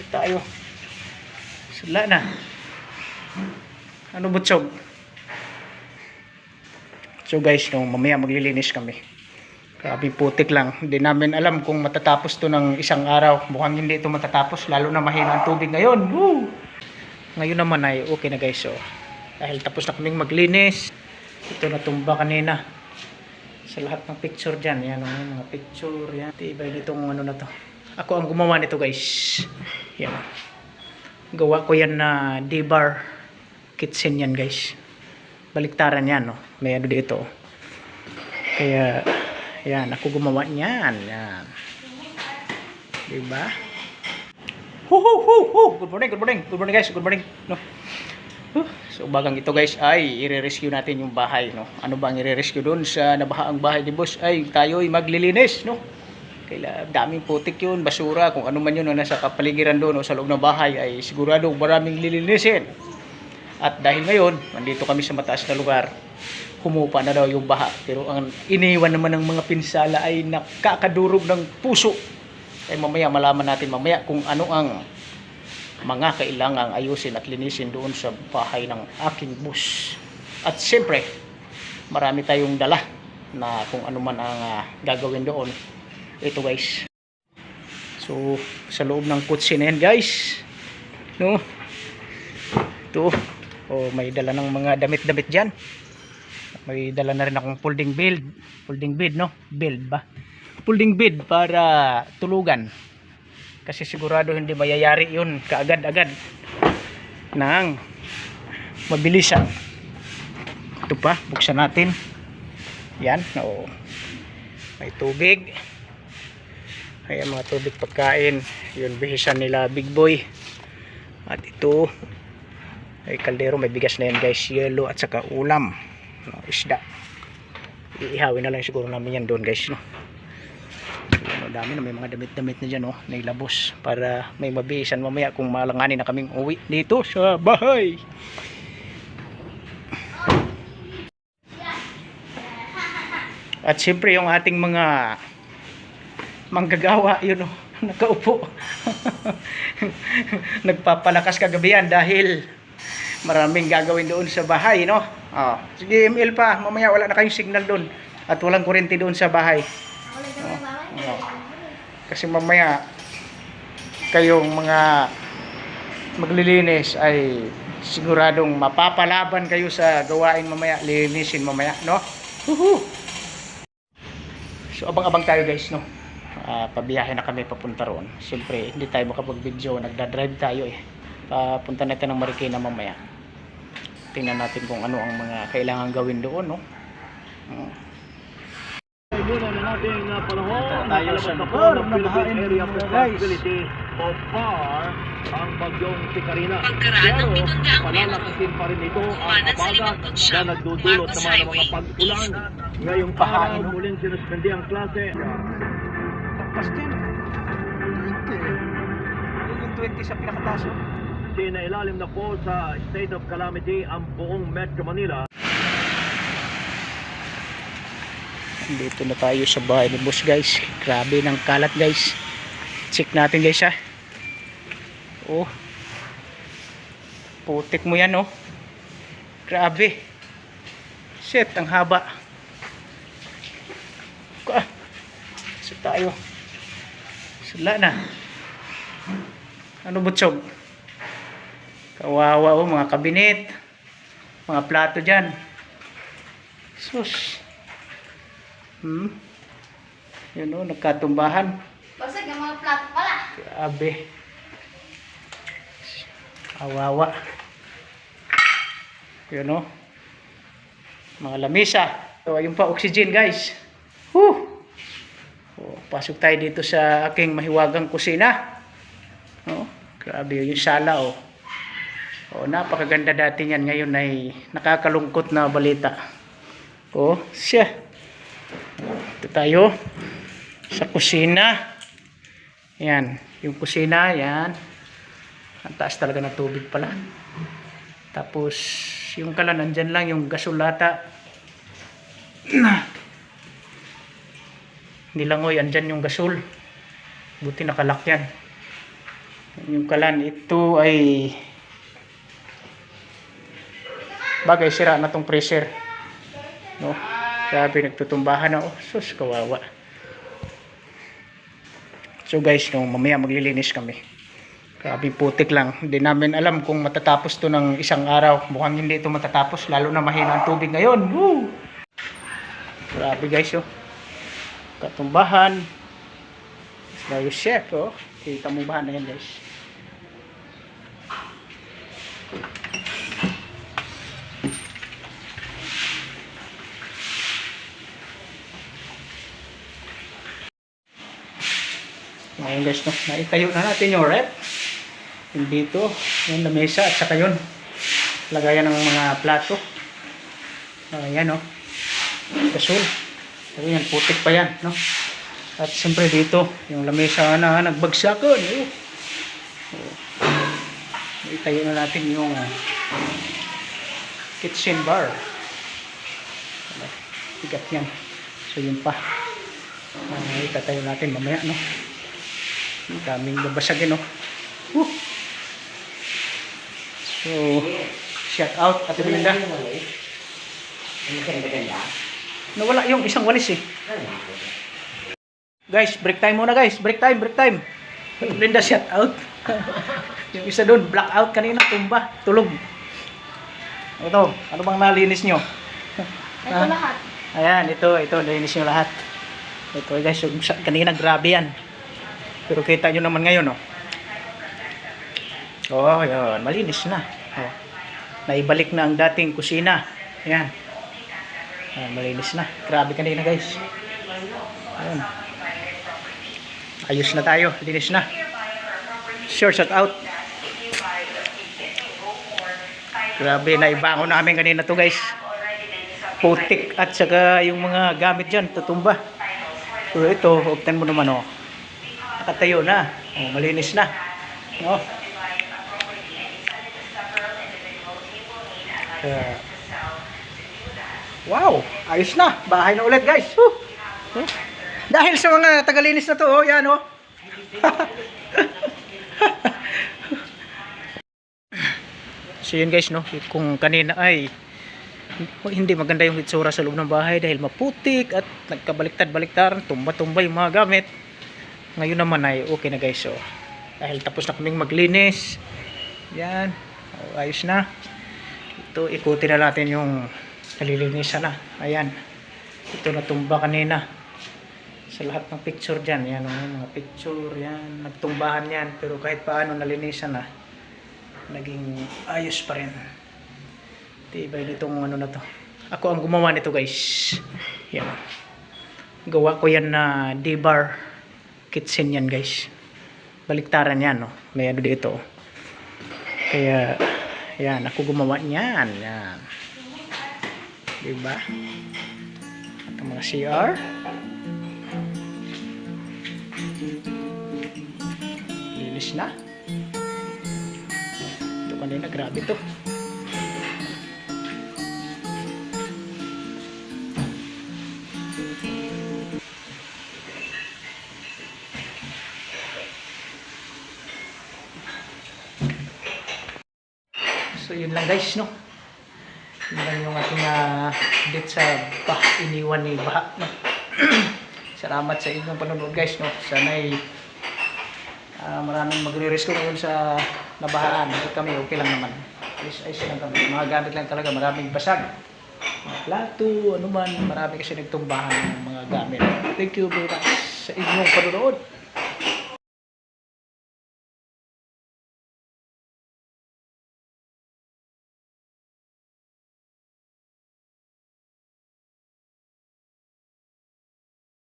So tayo. Sula na. Ano butsog? So guys, no, mamaya maglilinis kami. Grabe putik lang. Hindi namin alam kung matatapos to ng isang araw. Mukhang hindi ito matatapos. Lalo na mahina ang tubig ngayon. Woo! Ngayon naman ay okay na guys. So, dahil tapos na kaming maglinis. Ito natumba kanina. Sa lahat ng picture dyan. Yan, oh, mga picture. Yan. Tibay nitong ano na to. Ako ang gumawa nito guys. Yan. Gawa ko yan na D-bar kitchen yan guys. Baliktaran yan. No? May ano dito. Kaya, yan. Ako gumawa niyan. Yan. Diba? Hu hu hu. Good morning, good morning. Good morning guys. Good morning. No. Huh. So bagang ito guys ay i-rescue natin yung bahay no. Ano bang i-rescue doon sa nabahaang bahay ni boss ay tayo ay maglilinis no. Kaila daming putik yun, basura, kung ano man yun na nasa kapaligiran doon o sa loob ng bahay ay sigurado maraming lilinisin. At dahil ngayon, nandito kami sa mataas na lugar, humupa na daw yung baha. Pero ang iniwan naman ng mga pinsala ay nakakadurog ng puso. Ay mamaya malaman natin mamaya kung ano ang mga kailangang ayusin at linisin doon sa bahay ng aking bus. At siyempre, marami tayong dala na kung ano man ang ah, gagawin doon. Ito guys. So, sa loob ng kutsi na yan guys. No? Ito. Oh, may dala ng mga damit-damit dyan. May dala na rin akong folding bed. Folding bed, no? Bed ba? Folding bed para tulugan kasi sigurado hindi mayayari yun kaagad-agad nang mabilisan ito pa buksan natin yan oo may tubig ayan mga tubig pagkain. Yun bihisan nila big boy. At ito ay kaldero may bigas na yan guys. Yellow at saka ulam. No, isda. Iihawin na lang siguro namin yan doon guys no? Ano, dami na may mga damit-damit na dyan oh, nailabos para may mabihisan mamaya kung malanganin na kaming uwi dito sa bahay. At siyempre yung ating mga manggagawa yun oh, nakaupo nagpapalakas kagabihan dahil maraming gagawin doon sa bahay no oh, sige ML pa mamaya wala na kayong signal doon at walang kuryente doon sa bahay Oo. Kasi mamaya kayong mga maglilinis ay siguradong mapapalaban kayo sa gawain mamaya, linisin mamaya, no? Woohoo! So abang-abang tayo guys, no? Ah, pabiyahe na kami papunta roon. Siyempre, hindi tayo makapag-video, nagda-drive tayo eh. Papunta natin ng Marikina mamaya. Tingnan natin kung ano ang mga kailangan gawin doon, no? Mm. muna na nating uh, panahon Tayo sa lugar na na bahain Area Responsibility of FAR ang bagyong ng Pero palalakasin pa rin ito ang limang na nagdudulot naman ng mga pag-ulan. Ngayong Bahain, araw, no? muling sinuspende ang klase. Pastin. 20. Yung 20 sa pinakataas. oh. Sinailalim na po sa state of calamity ang buong Metro Manila. Dito na tayo sa bahay ni boss guys. Grabe ng kalat guys. Check natin guys ha. Oh. Putik mo yan oh. Grabe. Shit, ang haba. Ah. So tayo. Sula na. Ano butsog? Kawawa oh, mga kabinet. Mga plato dyan. Sus. Hmm. Yun o, nagkatumbahan. Basag yung mga plato pala. Grabe. Awawa. Yun o. Mga lamisa. So, ayun pa, oxygen guys. Whew. O, pasok tayo dito sa aking mahiwagang kusina. O, grabe yung sala o. O, napakaganda dati niyan. Ngayon ay nakakalungkot na balita. O, siya. Ito tayo sa kusina. Yan, yung kusina, yan. Ang taas talaga ng tubig pala. Tapos, yung kala, nandyan lang yung gasolata. Nilangoy, andyan yung gasol. Buti nakalak yan. Yung kalan, ito ay bagay sira na tong pressure. No? Grabe, nagtutumbahan na. Oh, sus, kawawa. So guys, no, mamaya maglilinis kami. Grabe putik lang. Hindi namin alam kung matatapos to ng isang araw. Mukhang hindi ito matatapos. Lalo na mahina ang tubig ngayon. Woo! Grabe guys, oh. Katumbahan. Yung chef, oh. Kita mo ba na yan guys? Ngayon guys, no, naitayo na natin yung rep. Yung dito, yung lamesa at saka yun. Lagayan ng mga plato. Ayan, no. Gasol. Pero yan, putik pa yan, no. At siyempre dito, yung lamesa na nagbagsakan. Eh. Oh. Naitayo na natin yung ah, kitchen bar. Bigat yan. So yun pa. Uh, itatayo natin mamaya, no. Ang daming babasagin, no? Woo! So, shout out, Ate Belinda. Nawala yung isang walis, eh. Guys, break time muna, guys. Break time, break time. Ate Belinda, shout out. yung isa doon, black out kanina, tumba, tulog. Ito, ano bang nalinis nyo? Ito Ah. lahat. Ayan, ito, ito, nalinis nyo lahat. Ito guys, yung kanina grabe yan. Pero kita nyo naman ngayon, oh. Oh, yun, malinis na. Oh. Naibalik na ang dating kusina. Ayan. Ah, malinis na. Grabe kanina guys. Ayan. Ayos na tayo, linis na. Sure, shout out. Grabe, naibangon namin kanina to guys. Putik at saka yung mga gamit dyan, tutumba. Pero ito, hugtan mo naman oh. Nakatayo na. Oh, malinis na. No? Kaya, wow, ayos na. Bahay na ulit guys. Woo! Huh? Dahil sa mga tagalinis na to, oh, yan oh. so yun guys, no? Kung kanina ay hindi maganda yung itsura sa loob ng bahay dahil maputik at nagkabaliktad-baliktaran, tumba-tumba yung mga gamit. Ngayon naman ay okay na guys. So, dahil tapos na kaming maglinis. Yan. O, ayos na. Ito, ikutin na natin yung nalilinisan na. Ayan. Ito natumba kanina. Sa lahat ng picture dyan. Yan, o, yung mga picture. Yan. Nagtumbahan yan. Pero kahit paano nalinisan na. Naging ayos pa rin. Tibay nitong ano na to. Ako ang gumawa nito guys. Yan. Gawa ko yan na D-bar kitchen yan guys. Baliktaran yan no. May ano dito. Kaya yan ako gumawa niyan. Yan. Diba? At ang mga CR. Linis na. Ito kanina grabe to. So yun lang guys, no? Lang yung ating uh, update sa bah iniwan ni Baha, no? Salamat sa inyong panonood guys, no? Sana'y ah, maraming magre-rescue ngayon sa nabahaan. Ito kami, okay lang naman. Ayos, ayos lang kami. Mga gamit lang talaga, maraming basag. Mga plato, ano man, marami kasi nagtumbahan ng mga gamit. Thank you very much sa inyong panonood.